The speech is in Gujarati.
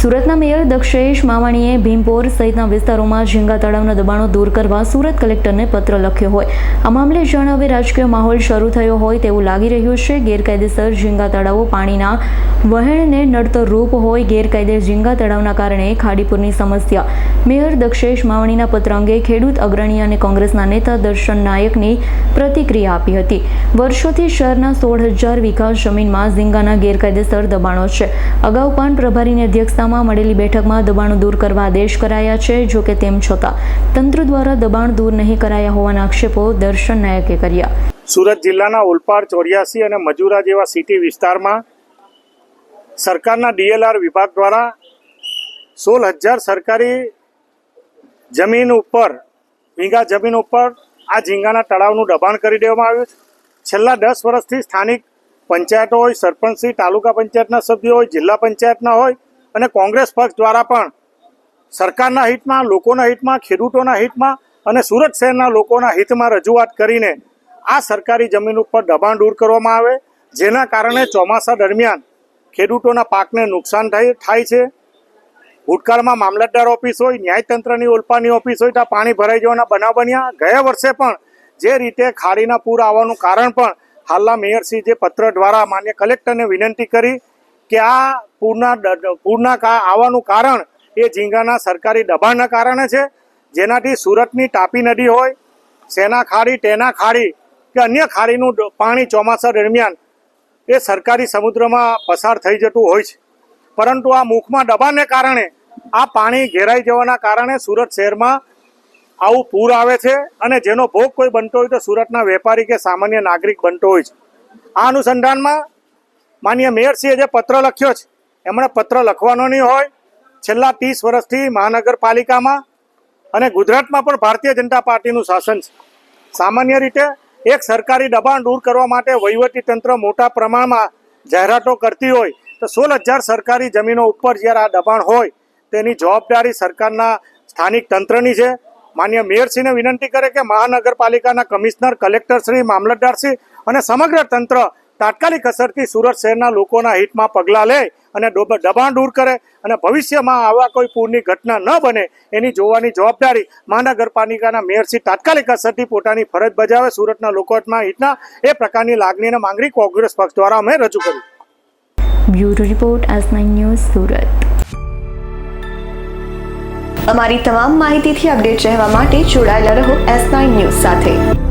સુરતના મેયર દક્ષેશ માવાણીએ ભીમપોર સહિતના વિસ્તારોમાં ઝીંગા તળાવના દબાણો દૂર કરવા સુરત કલેક્ટરને પત્ર લખ્યો હોય. આ મામલે જણાવે રાજકીય માહોલ શરૂ થયો હોય તેવું લાગી રહ્યું છે. ગેરકાયદેસર ઝીંગા તળાવો પાણીના વહેણને નડતર રૂપ હોય. ગેરકાયદે ઝીંગા તળાવના કારણે ખાડીપુરની સમસ્યા. મેયર દક્ષેશ માવાણીના પત્ર અંગે ખેડૂત અગ્રણી અને કોંગ્રેસના નેતા દર્શન નાયકની પ્રતિક્રિયા આપી હતી. વર્ષોથી શહેરના સોળ હજાર વીઘા જમીનમાં ઝીંગાના ગેરકાયદેસર દબાણો છે. અગાઉ પણ પ્રભારીની અધ્યક્ષતામાં મળેલી બેઠકમાં દબાણો દૂર કરવા આદેશ કરાયા છે, જો કે તેમ છતાં તંત્ર દ્વારા દબાણ દૂર નહીં કરાયા હોવાના આક્ષેપો દર્શન નાયકે કર્યા. સુરત જિલ્લાના ઓલપાડ, ચોર્યાસી અને મજુરા જેવા સિટી વિસ્તારમાં સરકારના ડીએલઆર વિભાગ દ્વારા સોળ હજાર સરકારી જમીન ઉપર, વીઘા જમીન ઉપર આ ઝીંગાના તળાવનું દબાણ કરી દેવામાં આવ્યું છે. છેલ્લા દસ વર્ષથી સ્થાનિક પંચાયતો હોય સરપંચશ્રી તાલુકા પંચાયતના સભ્યો હોય, જિલ્લા પંચાયતના હોય અને કોંગ્રેસ પક્ષ દ્વારા પણ સરકારના હિતમાં, લોકોના હિતમાં, ખેડૂતોના હિતમાં અને સુરત શહેરના લોકોના હિતમાં રજૂઆત કરીને આ સરકારી જમીન ઉપર દબાણ દૂર કરવામાં આવે, જેના કારણે ચોમાસા દરમિયાન ખેડૂતોના પાકને નુકસાન થાય છે. ભૂતકાળમાં મામલતદાર ઓફિસ હોય, ન્યાયતંત્રની ઓલપાની ઓફિસ હોય ત્યાં પાણી ભરાઈ જવાના બનાવ બન્યા. ગયા વર્ષે પણ જે રીતે ખાડીના પૂર આવવાનું કારણ પણ હાલના મેયરશ્રી જે પત્ર દ્વારા માન્ય કલેક્ટરને વિનંતી કરી કે આ પૂરના પૂરના આવવાનું કારણ એ ઝીંગાના સરકારી દબાણના કારણે છે. જેનાથી સુરતની તાપી નદી હોય, સેના ખાડી, ટેના ખાડી કે અન્ય ખાડીનું પાણી ચોમાસા દરમિયાન એ સરકારી સમુદ્રમાં પસાર થઈ જતું હોય છે. પરંતુ આ મુખમાં દબાણને કારણે, આ પાણી ઘેરાઈ જવાના કારણે સુરત શહેરમાં આવું પૂર આવે છે અને જેનો ભોગ કોઈ બનતો હોય તો સુરતના વેપારી કે સામાન્ય નાગરિક બનતો હોય છે. આ અનુસંધાનમાં માન્ય મેયરશ્રીએ જે પત્ર લખ્યો છે, એમણે પત્ર લખવાનો નહીં હોય. છેલ્લા ત્રીસ વર્ષથી મહાનગરપાલિકામાં અને ગુજરાતમાં પણ ભારતીય જનતા પાર્ટીનું શાસન છે. સામાન્ય રીતે એક સરકારી દબાણ દૂર કરવા માટે વહીવટી તંત્ર મોટા પ્રમાણમાં જાહેરાતો કરતી હોય, તો સોળ હજાર સરકારી જમીનો ઉપર જ્યારે આ દબાણ હોય, તેની જવાબદારી સરકારના સ્થાનિક તંત્રની છે. માન્ય મેયરશ્રીને વિનંતી કરે કે મહાનગરપાલિકાના કમિશનર કલેક્ટરશ્રી મામલતદારશ્રી અને સમગ્ર તંત્ર તાત્કાલિક અસરથી સુરત શહેરના લોકોના હિતમાં પગલાં લે અને દબાણ દૂર કરે અને ભવિષ્યમાં આવા કોઈ પૂરની ઘટના ન બને એની જોવાની જવાબદારી મહાનગરપાલિકાના મેયરશ્રી તાત્કાલિક અસરથી પોતાની ફરજ બજાવે સુરતના લોકોના હિતના એ પ્રકારની લાગણી અને માંગણી કોંગ્રેસ પક્ષ દ્વારા અમે રજૂ કરી. Bureau report nine news Surat. અમારી તમામ માહિતીથી અપડેટ રહેવા માટે જોડાયેલા રહો એસ નાઇન ન્યૂઝ સાથે.